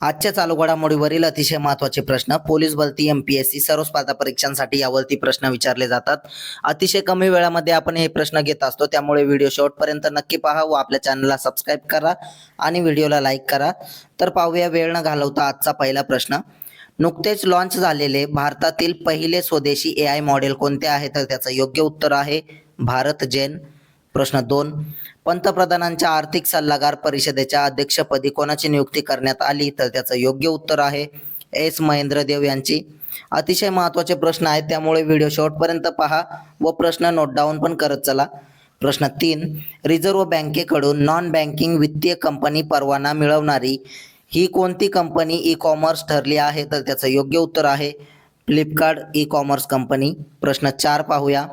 आजच्या चालू घडामोडीवरील अतिशय महत्त्वाचे प्रश्न पोलीस भरती एम पी एस सी सर्व स्पर्धा परीक्षांसाठी यावरती प्रश्न विचारले जातात. अतिशय कमी वेळामध्ये आपण हे प्रश्न घेत असतो त्यामुळे व्हिडिओ शेवटपर्यंत नक्की पहा व आपल्या चॅनलला सबस्क्राईब करा आणि व्हिडिओला लाईक करा. तर पाहूया वेळ न घालवता आजचा पहिला प्रश्न. नुकतेच लॉन्च झालेले भारतातील पहिले स्वदेशी ए आय मॉडेल कोणते आहे तर त्याचं योग्य उत्तर आहे भारत जेन. प्रश्न दोन. पंतप्रधानांच्या आर्थिक सल्लागार परिषदेच्या अध्यक्षपदी कोणाची नियुक्ती करण्यात आली तर त्याचं योग्य उत्तर आहे एस महेंद्र देव यांची. अतिशय महत्त्वाचे प्रश्न आहेत त्यामुळे व्हिडिओ शेवटपर्यंत पहा व प्रश्न नोट डाऊन पण करत चला. प्रश्न तीन. रिझर्व्ह बँकेकडून नॉन बँकिंग वित्तीय कंपनी परवाना मिळवणारी ही कोणती कंपनी ई कॉमर्स ठरली आहे तर त्याचं योग्य उत्तर आहे फ्लिपकार्ट ई कॉमर्स कंपनी. प्रश्न चार पाहूया.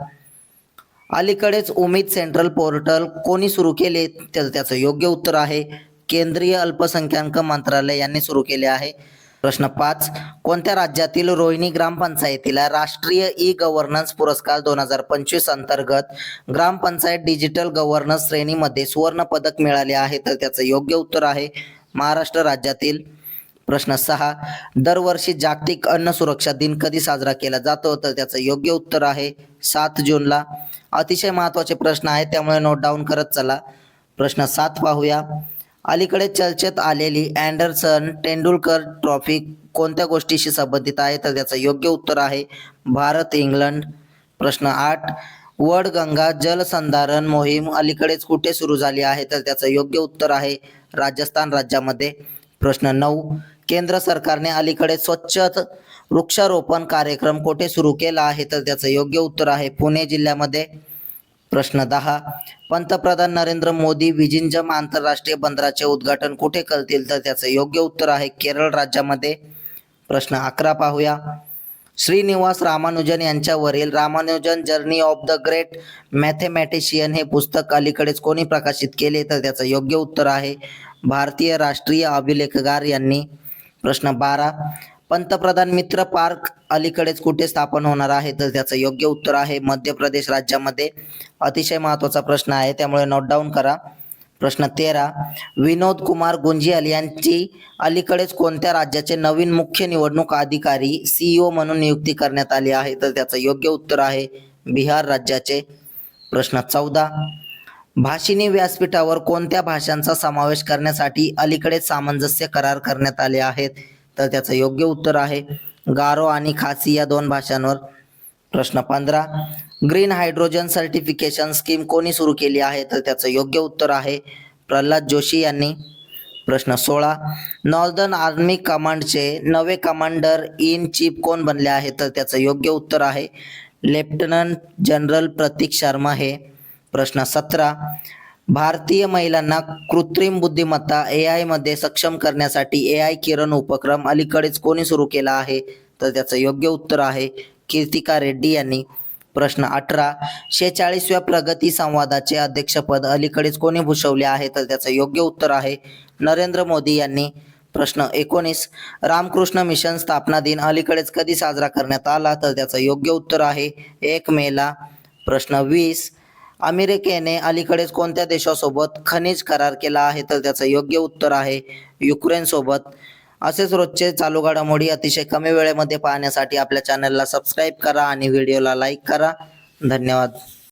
अलीकडेच उमेद सेंट्रल पोर्टल कोणी सुरू केले तर त्याचं योग्य उत्तर आहे. केंद्रीय अल्पसंख्याक मंत्रालय यांनी सुरू केले आहे. प्रश्न पाच कोणत्या राज्यातील रोहिणी ग्रामपंचायतीला राष्ट्रीय ई गव्हर्नन्स पुरस्कार दोन हजार पंचवीस अंतर्गत ग्रामपंचायत डिजिटल गव्हर्नन्स श्रेणीमध्ये सुवर्ण पदक मिळाले आहे तर त्याचं योग्य उत्तर आहे महाराष्ट्र राज्यातील. प्रश्न सहा दरवर्षी जागतिक अन्न सुरक्षा दिन कधी साजरा केला जातो तर त्याचं योग्य उत्तर आहे सात जूनला. अतिशय महत्त्वाचे प्रश्न आहेत त्यामुळे नोट डाऊन करत चला. प्रश्न सात पाहूया. अलीकडे चर्चेत आलेली अँडरसन तेंडुलकर ट्रॉफी कोणत्या गोष्टीशी संबंधित आहे? तर त्याचं योग्य उत्तर आहे भारत इंग्लंड. प्रश्न आठ वडगंगा जलसंधारण मोहीम अलीकडेच कुठे सुरू झाली आहे? तर त्याचं योग्य उत्तर आहे राजस्थान राज्यामध्ये. प्रश्न नऊ केंद्र सरकारने अलीकडे स्वच्छ वृक्षारोपण कार्यक्रम कोठे सुरू केला आहे तर त्याचं योग्य उत्तर आहे पुणे जिल्ह्यामध्ये. प्रश्न दहा. पंतप्रधान नरेंद्र मोदी विजिंजम आंतरराष्ट्रीय बंदराचे उद्घाटन कुठे करतील तर त्याचं योग्य उत्तर आहे केरळ राज्यामध्ये. प्रश्न अकरा पाहूया. श्रीनिवास रामानुजन यांच्यावरील Ramanujan journey of the great mathematician हे पुस्तक अलीकडेच कोणी प्रकाशित केले तर त्याचं योग्य उत्तर आहे भारतीय राष्ट्रीय अभिलेखगार यांनी. प्रश्न बारा. पंतप्रधान मित्र पार्क अलीकडेच कुठे स्थापन होणार आहे? तर त्याचं योग्य उत्तर आहे मध्य प्रदेश राज्यामध्ये अतिशय महत्त्वाचा प्रश्न आहे. त्यामुळे नोट डाऊन करा. प्रश्न तेरा विनोद कुमार गुंजियाल यांची अलीकडेच कोणत्या राज्याचे नवीन मुख्य निवडणूक अधिकारी सीईओ म्हणून नियुक्ती करण्यात आली आहे? तर त्याचं योग्य उत्तर आहे बिहार राज्याचे प्रश्न चौदा भाषिणी व्यासपीठावर कोणत्या भाषांचा समावेश करण्यासाठी अलीकडेच सामंजस्य करार करण्यात आले आहेत? तर त्याचं योग्य उत्तर आहे. गारो आणि खासी या दोन भाषांवर. प्रश्न पंधरा. ग्रीन हायड्रोजन सर्टिफिकेशन स्कीम कोणी सुरू केली आहे? तर त्याचं योग्य उत्तर आहे प्रल्हाद जोशी यांनी. प्रश्न सोळा. नॉर्दर्न आर्मी कमांडचे नवे कमांडर इन चीफ कोण बनले आहे? तर त्याचं योग्य उत्तर आहे लेफ्टनंट जनरल प्रतीक शर्मा हे. प्रश्न सतरा. भारतीय महिलांना कृत्रिम बुद्धिमत्ता ए आयमध्ये सक्षम करण्यासाठी ए आय किरण उपक्रम अलीकडेच कोणी सुरू केला आहे? तर त्याचं योग्य उत्तर आहे कीर्तिका रेड्डी यांनी. प्रश्न अठरा शेचाळीसव्या प्रगती संवादाचे अध्यक्षपद अलीकडेच कोणी भूषवले आहे? तर त्याचं योग्य उत्तर आहे नरेंद्र मोदी यांनी. प्रश्न एकोणीस रामकृष्ण मिशन स्थापना दिन अलीकडेच कधी साजरा करण्यात आला? तर त्याचं योग्य उत्तर आहे एक मेला. प्रश्न वीस अमेरिकेने अलीकडेच कोणत्या देशासोबत खनिज करार केला आहे तर त्याचं योग्य उत्तर आहे युक्रेनसोबत. असेच रोजचे चालू घडामोडी अतिशय कमी वेळेमध्ये पाहण्यासाठी आपल्या चॅनलला सबस्क्राईब करा आणि व्हिडिओला लाईक करा. धन्यवाद.